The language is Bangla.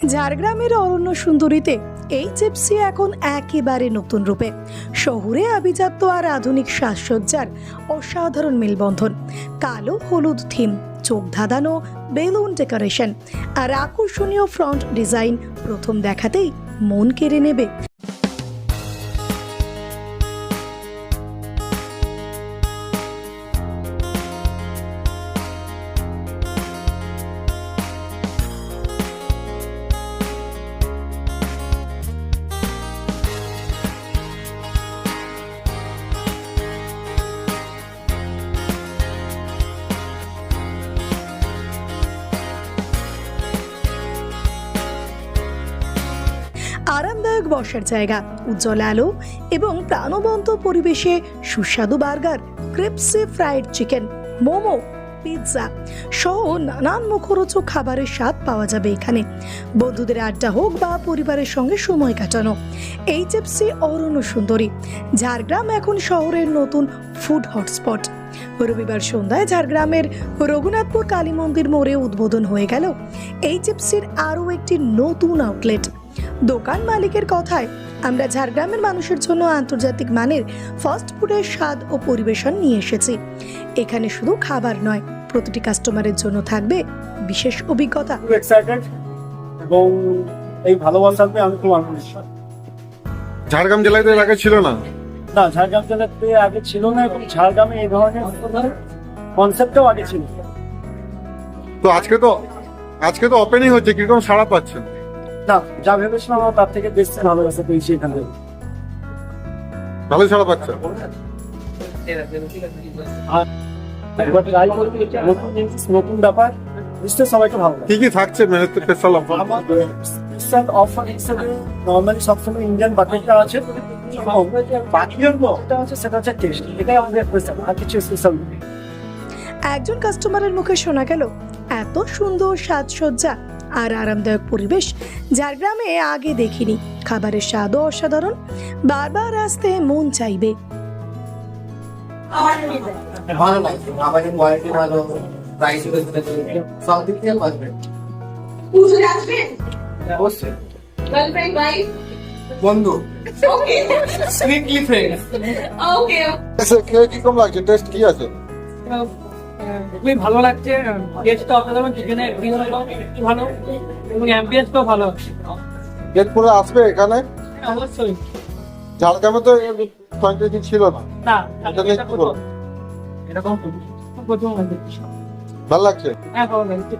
ঝাড়গ্রামের অরণ্য সুন্দরীতে এই এখন একেবারে নতুন রূপে। শহুরে আভিজাত্য আর আধুনিক সাজসজ্জার অসাধারণ মেলবন্ধন, কালো হলুদ থিম, চোখ ধাঁধানো, বেলুন ডেকোরেশন আর আকর্ষণীয় ফ্রন্ট ডিজাইন প্রথম দেখাতেই মন কেড়ে নেবে আরামদায়ক বসার জায়গা, উজ্জ্বল আলো এবং প্রাণবন্ত পরিবেশে সুস্বাদু burger, crispy fried chicken, momo, pizza সহ নানান মুখরোচক খাবারের স্বাদ পাওয়া যাবে এখানে। বন্ধুদের আড্ডা হোক বা পরিবারের সঙ্গে সময় কাটানো, এই চেপসি অরণ্য সুন্দরী, ঝাড়গ্রাম এখন শহরের নতুন ফুড হটস্পট। রবিবার সন্ধ্যায় ঝাড়গ্রামের রঘুনাথপুর কালী মন্দির মোড়ে উদ্বোধন হয়ে গেল এই চিপসির আরও একটি নতুন আউটলেট। দোকান মালিকের কথায় আমরা ঝাড়গ্রামের মানুষের জন্য আন্তর্জাতিক মানের ফাস্ট ফুডের স্বাদ ও পরিবেশন নিয়ে এসেছি। এখানে শুধু খাবার নয় প্রতিটি কাস্টমারের জন্য থাকবে বিশেষ অভিজ্ঞতা। এবং এই ভালোবাসাতে আমি খুব আনন্দিত। ঝাড়গ্রাম জেলায় তো আগে ছিল না। না ঝাড়গ্রাম জেলাতে আগে ছিল না এবং ঝাড়গ্রামে এই ধরনের কনসেপ্টও আগে ছিল। তো আজকে তো আজকে তো ওপেনিং হচ্ছে কীরকম সাড়া পাচ্ছেন? না যা ভেবেছিলাম আমরা তার থেকে বেশি ভালোবাসা পেয়েছি এখান থেকে ভালো ট্রাই করবি নতুন ব্যাপার নিশ্চয়ই সবাইকে ভালো কি কি থাকছে মেনুতে স্পেশাল অফার স্পেশাল অফার হিসেবে নর্মালি সবসময় ইন্ডিয়ান বাকেটটা আছে। সেটা হচ্ছে টেস্ট এটাই আমাদের স্পেশাল আর কিছু স্পেশাল একজন কাস্টমারের মুখে শোনা গেল এত সুন্দর সাজসজ্জা আর আরামদায়ক পরিবেশ ঝাড়গ্রামে আগে দেখিনি। খাবারের স্বাদও অসাধারণ। বারবার আসতে মন চাইবে। ভালো লাগছে আমাদের কোয়ালিটি ভালো প্রাইস সব দিক থেকে অবশ্যই। গার্লফ্রেন্ড বন্ধু। স্ট্রিক্টলি ফ্রেন্ড ওকে খেয়ে কীরকম লাগছে? টেস্ট কি আছে? খুবই ভালো লাগছে টেস্টটা অসাধারণ চিকেনের ভালো এবং অ্যাম্বিয়েন্সটাও ভালো। আসবে এখানে? অবশ্যই। ঝাড়গ্রামে তো ফ্র্যাঞ্চাইজি ছিল না। না এরকম প্রথম ভালো লাগছে? হ্যাঁ ভালো লাগছে।